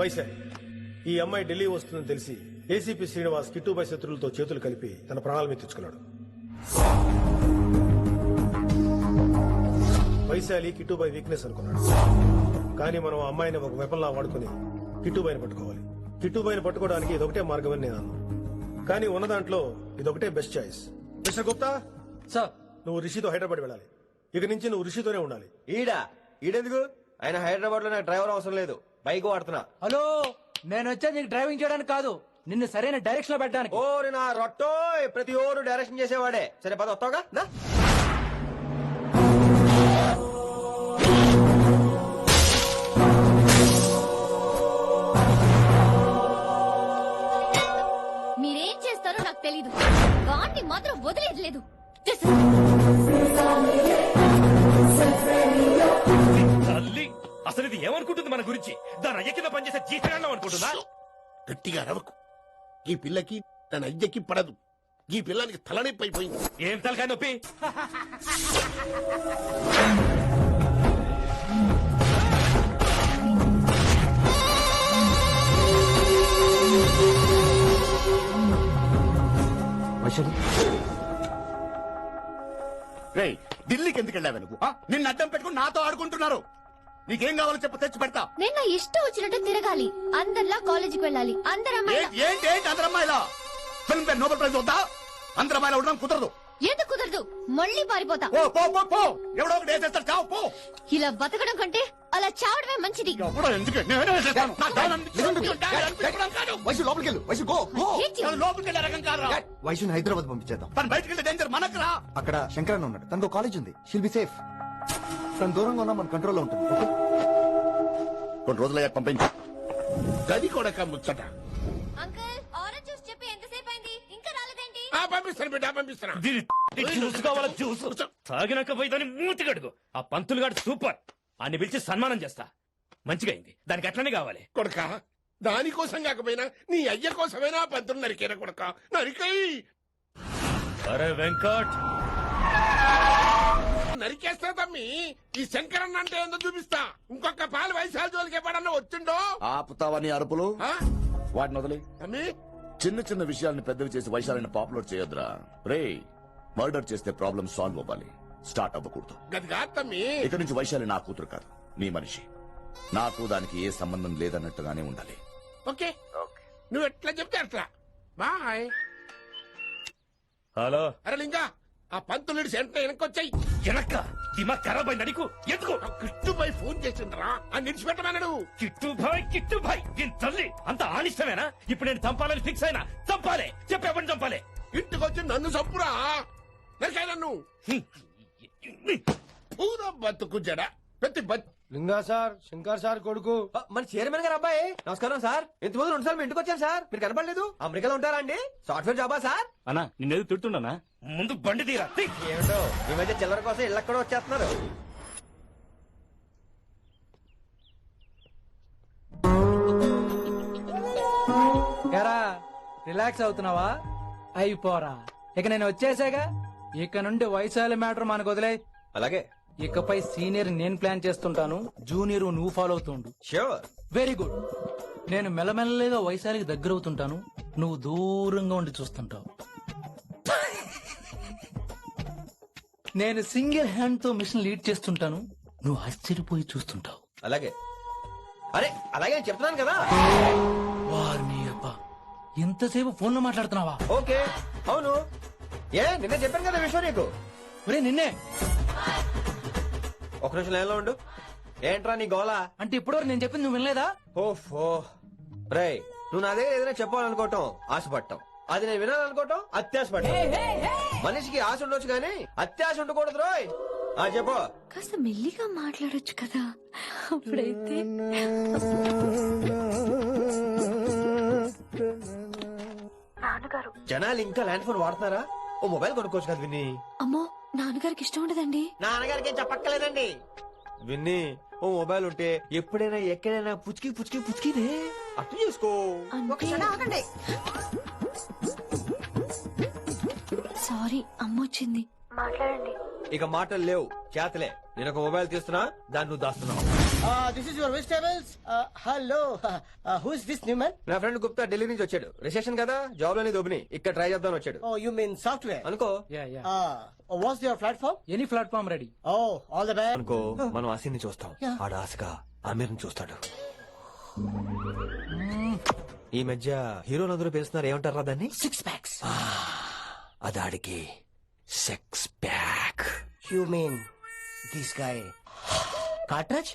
వైశాలి ఈ అమ్మాయి ఢిల్లీ వస్తుందని తెలిసి ఏసీపీ శ్రీనివాస్ కిట్టుపై శత్రులతో చేతులు కలిపి తన ప్రాణాల మీద తెచ్చుకున్నాడు. వైశాలి కిట్టుపై వీక్నెస్ అనుకున్నాడు. కానీ మనం అమ్మాయిని ఒక వెపన్లా వాడుకుని కిట్టుబాయిని పట్టుకోవాలి. కిట్టుబాయిని పట్టుకోవడానికి ఇదొకటే మార్గమని నేను అన్నాను. కానీ ఉన్న దాంట్లో ఇదొకటే best choice mister Gupta sir. నువ్వు రిషితో హైదరాబాద్ వెళ్ళాలి. ఇక నుంచి నువ్వు రిషితోనే ఉండాలి. ఈడా? ఈడెందుకు? ఆయన హైదరాబాద్లో నాకు డ్రైవర్ అవసరం లేదు. బైక్ వాడుతున్నా. హలో నేను వచ్చేది నీకు డ్రైవింగ్ చేయడానికి కాదు నిన్ను సరైన డైరెక్షన్లో పెట్టడానికి. ఓరి నా రొట్టో ప్రతి ఓరు డైరెక్షన్ చేసేవాడే. సరే పద వస్తావుగా? దా. మీరేం చేస్తారో నాకు తెలీదు. వాటిని మాత్రం వదిలేదు లేదు అసలు ఇది ఏమనుకుంటుంది మన గురించి? దాని అయ్య కింద పనిచేసే జీతగాండం అనుకుంటుందా? గట్టిగా అరవకు. ఈ పిల్లకి తన అయ్యకి పడదు. ఈ పిల్లానికి తలనొప్పి అయిపోయింది. ఏం తలకాయ నొప్పి? రేయ్ ఢిల్లీకి ఎందుకు వెళ్ళావు నువ్వు ఆ? నిన్ను అడ్డం పెట్టుకుని నాతో ఆడుకుంటున్నారు. నీకేం కావాలో చెప్పు తెచ్చి పెడతా. నేను నా ఇష్టం వచ్చినట్టు తిరగాలి. అందరిలా కాలేజీకి వెళ్ళాలి. అందరు అమ్మాయిలా ఏంటి ఏంటి ఏంటి అందరు అమ్మాయిలా ఫిల్మ్ ఫేర్ నోబెల్ ప్రైజ్ వద్దా? అందరు అమ్మాయిలా ఉండడం కుదరదు. ఎందుకు కుదరదు? మళ్ళీ పారిపోతా. పో పో పో పో. ఎవడో ఒకటి వేసేస్తాడు చావు పో. ఇలా బతకడం కంటే అలా చావడమే మంచిది. ఎవడో ఎందుకు? నేనే వేసేస్తాను. నా దారి అనిపించుకుంటూ దారి అనిపించుకోవడం కాదు. వైసు లోపలికి వెళ్ళు. Vaisu go go. Hate you. తను లోపలికి వెళ్ళే రకం కాదురా. వైసుని హైదరాబాద్ పంపించేద్దాం. తను బయటికి వెళ్తే డేంజర్ మనకు రా అక్కడ శంకరన్ ఉన్నాడు. తనకు కాలేజ్ ఉంది. షిల్ బి సేఫ్ తను దూరంగా ఉన్నా మన కంట్రోల్లో ఉంటుంది ఓకే? కొన్ని రోజులయ్యాక పంపించు. గది కూడా ముచ్చట. అంకుల్ ఆరెంజ్ జ్యూస్ చెప్పి ఎంతసేపు అయింది? ఇంకా రాలేదేంటి? ఆ, పంపిస్తాను బిడ్డ పంపిస్తాను. దీని జ్యూస్ కావాలా జ్యూస్ తాగినాక పోయి దాన్ని మూతి కడుగు. ఆ పంతులు గాడు సూపర్. అన్ని పిలిచి సన్మానం చేస్తా. మంచిగా అయింది. దానికి అట్లనే కావాలి. కొడక? దానికోసం కాకపోయినా నీ అయ్య కోసమైనా పంతులు నరికేరా కొడక? నరికై అరే వెంకట్! నరికేస్తా తమ్మి. ఈ శంకరన్న అంటే ఏందో చూపిస్తా. ఇంకొక పాలు వయసాల జోలికి ఎప్పుడన్నా వచ్చిండో? ఆపుతావని అరుపులు? ఆ? వాటిని వదిలి. తమ్మి. చిన్న చిన్న విషయాల్ని పెద్దవి చేసి వైశాలని పాపులర్ చేయొద్దురా. రే మర్డర్ చేస్తే ప్రాబ్లం సాల్వ్ అవ్వాలి. స్టార్ట్ అవ్వకూడదు. గది కాదు తమ్మి. ఇక నుంచి వైశాలి నా కూతురు కాదు. నీ మనిషి. నాకు దానికి ఏ సంబంధం లేదన్నట్టుగానే ఉండాలి. ఓకే. నువ్వు ఎట్లా చెప్తే అట్లా. బాయ్. హలో. అరే లింగా. ఆ పంతులుడి సెంటర్ వెనకొచ్చాయి వెనక్క దిమాగ్ ఖరాబ్ అయింది అడిగు ఎందుకు కృష్ణుపై ఫోన్ చేసిండ్రా. అని నిడిచిపెట్టమన్నాడు కిట్టు భాయ్ కిట్టు భాయ్ దీని తల్లి అంత ఆనిష్టమేనా? ఇప్పుడు నేను చంపాలని ఫిక్స్ అయినా చంపాలి. చెప్పేపని చంపాలి? ఇంటికొచ్చి నన్ను చంపురా. నన్ను. పూర బతుకు జడ. ప్రతి బతు లింగా సార్ శంకర్ సార్ కొడుకు. మన చైర్మన్ గారు అబ్బాయి. నమస్కారం సార్. ఇంతకుముందు రెండు సార్లు ఇంటికి వచ్చాను సార్. మీరు కనపడలేదు. అమెరికాలో ఉంటారా అండి? సాఫ్ట్వేర్ జాబా సార్? అన్నా నిన్నేది తిట్టున్నానా ముందు బండి తీరా. తీ. ఏమిటో ఈ మధ్య చిల్లర కోసం ఇళ్ళకి కూడా వచ్చేస్తున్నారు. ఎరా రిలాక్స్ అవుతున్నావా? అయిపోరా. ఇక నేను వచ్చేసాగా. ఇక నుండి వైశాలి మ్యాటర్ మనకు వదిలే అలాగే. ఇకపై సీనియర్ నేను ప్లాన్ చేస్తుంటాను జూనియర్ నువ్వు ఫాలో అవుతుండు. షూర్ వెరీ గుడ్ నేను మెల్లమెల్లగా వైశాలికి దగ్గర అవుతుంటాను నువ్వు దూరంగా ఉండి చూస్తుంటావు. నేను సింగిల్ హ్యాండ్తో మిషన్ లీడ్ చేస్తుంటాను నువ్వు ఆశ్చర్యపోయి చూస్తుంటావు. అలాగే. అరే అలాగే నేను చెప్తున్నాను కదా. వారిని అబ్బా ఎంతసేపు ఫోన్లో మాట్లాడుతున్నావా? ఓకే అవును. ఏ నిన్న చెప్పాను కదా విషయం నీకు. ఒరే నిన్నే. ఒక నిమిషం లైన్లో ఉండు. ఏంట్రా నీ గోలా? అంటే ఇప్పటివరకు నేను చెప్పింది నువ్వు వినలేదా? ఓఫో రే నువ్వు నా దగ్గర ఏదైనా చెప్పాలనుకోవటం ఆశపడటం. అది నేను వినాలనుకోవటం అత్యాశపడటం. మనిషికి ఆశ ఉండొచ్చు కానీ అత్యాశ ఉండకూడదు రోయ్. ఆ చెప్పు. కాస్త మెల్లిగా మాట్లాడొచ్చు కదా. అప్పుడైతే జనాలు ఇంకా ల్యాండ్ ఫోన్ వాడుతున్నారా? ఓ మొబైల్ కొనుక్కోవచ్చు కదా విన్ని అమ్మో నాన్నగారికి ఇష్టం ఉండదండి. నాన్నగారికి చెప్పక్కలేదండి విన్ని ఓ మొబైల్ ఉంటే ఎప్పుడైనా ఎక్కడైనా పుచ్చుకి పుచ్చుకి పుచ్చుకినే. అర్థం చేసుకో. సారీ అమ్మ వచ్చింది. ఇక మాటలు లేవు. చేతలే. నేను ఒక మొబైల్ తీస్తున్నా దాన్ని నువ్వు దాస్తున్నావు. This is your vegetables hello who is this new man నా ఫ్రెండ్ గుప్తా ఢిల్లీ నుంచి వచ్చాడు. రిసెషన్ కదా జాబ్లోని దొబ్బిని ఇక్కడ ట్రై చేద్దాం వచ్చాడు. ఓ యు మీన్ సాఫ్ట్వేర్ అనుకో. Yeah yeah what's your platform any platform ready oh all the best అనుకో మనం ఆశీని చూస్తాం. ఆడ ఆశగా ఆమెర్ని చూస్తాడు. ఈ మధ్య హీరోలందరూ పిలుస్తున్నారు ఏమంటారా దాన్ని? Six packs అదాడికి sex pack you mean this guy cartridge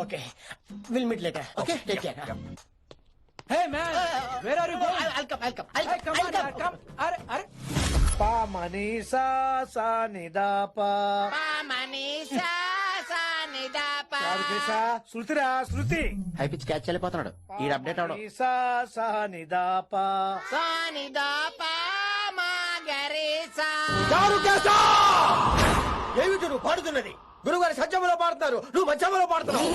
okay will meet later okay take care hey man where are you going welcome welcome Hey, come on, yaar, come. అరే అరే పా మనీసా సా నిదా పా చారుకేసా, శృతిరా శృతి హై పిచ్ క్యాచ్ వెళ్ళిపోతున్నాడు. ఈ అప్డేట్ అవడం. మనీసా సా నిదా పా ఏమిటి నువ్వు పాడుతున్నది? గురుగారు సత్యములో పాడుతున్నారు. నువ్వు మధ్యమలో పాడుతున్నావు.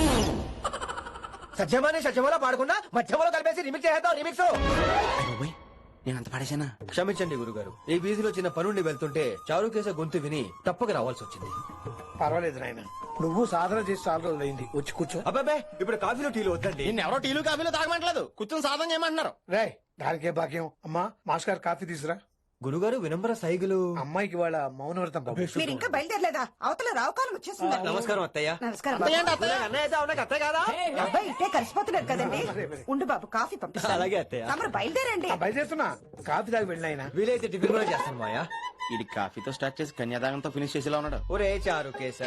సత్యమని సత్యములో పాడకుండా మధ్యమలో కలిపేసి రిమిక్స్ చేద్దాం రిమిక్స్ నేను అంత పడేసానా క్షమించండి గురుగారు. ఈ వీధిలో చిన్న పనుండి వెళ్తుంటే చారుకేస గొంతు విని తప్పక రావాల్సి వచ్చింది. పర్వాలేదు నాయన. నువ్వు సాధన చేసి చాలా రోజులు అయింది. వచ్చి కూర్చో. అబ్బాబే ఇప్పుడు కాఫీలో టీలు వద్దండి. నిన్న ఎవరో టీలు కాఫీలు తాగమంటలేదు. కూర్చొని సాధన చేయమంటున్నారు. రే దానికే భాగ్యం. అమ్మా మాస్ గారు కాఫీ తీసురా గురుగారు వినంబర సైగులు. అమ్మాయికి వాళ్ళ మౌనవ్రతం బాబు. మీరు ఇంకా బయలుదేరలేదా? అవతల రావుకాలం వచ్చేస్తుంది నమస్కారం అత్తయ్య. నమస్కారం. అత్తయ్య కాదా? అబ్బాయి ఇట్టే కలిసిపోతున్నారు కదండి. ఉండు బాబు కాఫీ పంపిస్తాను. అలాగే అత్తయ్య. తమరు బయలుదేరండి. బయలుదేరుతున్నా. కాఫీ తాగి వెళ్ళిన వీలైతే టిఫిన్ కూడా చేస్తాను మాయా ఇది కాఫీతో స్టార్ట్ చేసి కన్యాదానంతో ఫినిష్ చేసేలా ఉన్నాడు. ఒరే చారుకేశ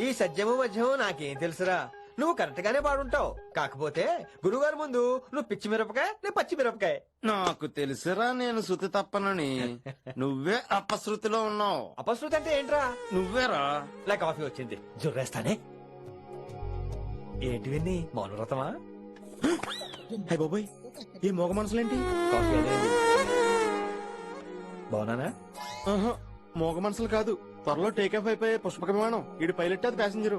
ఈ సత్యము మధ్యము నాకేం తెలుసురా? నువ్వు కరెక్ట్ గానే పాడుంటావు. కాకపోతే గురుగారు ముందు నువ్వు పిచ్చి మిరపకాయ నేను పచ్చి మిరపకాయ. నాకు తెలుసురా నేను శృతి తప్పనని. నువ్వే అపశృతిలో ఉన్నావు. అపశృతి అంటే ఏంట్రా? నువ్వేరా? నా కాఫీ వచ్చింది. జుర్రేస్తానే. ఏంటి విన్ని? మౌనవ్రతమా హై బాబోయ్ ఈ మోగ మనసులేంటి? కాఫీ బాగున్నానా? మోగ మనసులు కాదు. త్వరలో టేక్ ఆఫ్ అయిపోయే పుష్పక విమానం. ఇటు పైలట్ అది ప్యాసింజరు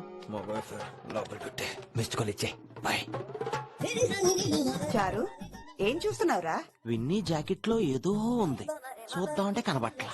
లోపల పెట్టే మిస్డ్ కాల్ ఇచ్చే బాయ్ చారు ఏం చూస్తున్నావురా? విన్నీ జాకెట్లో ఏదో ఉంది. చూద్దామంటే కనబట్ల.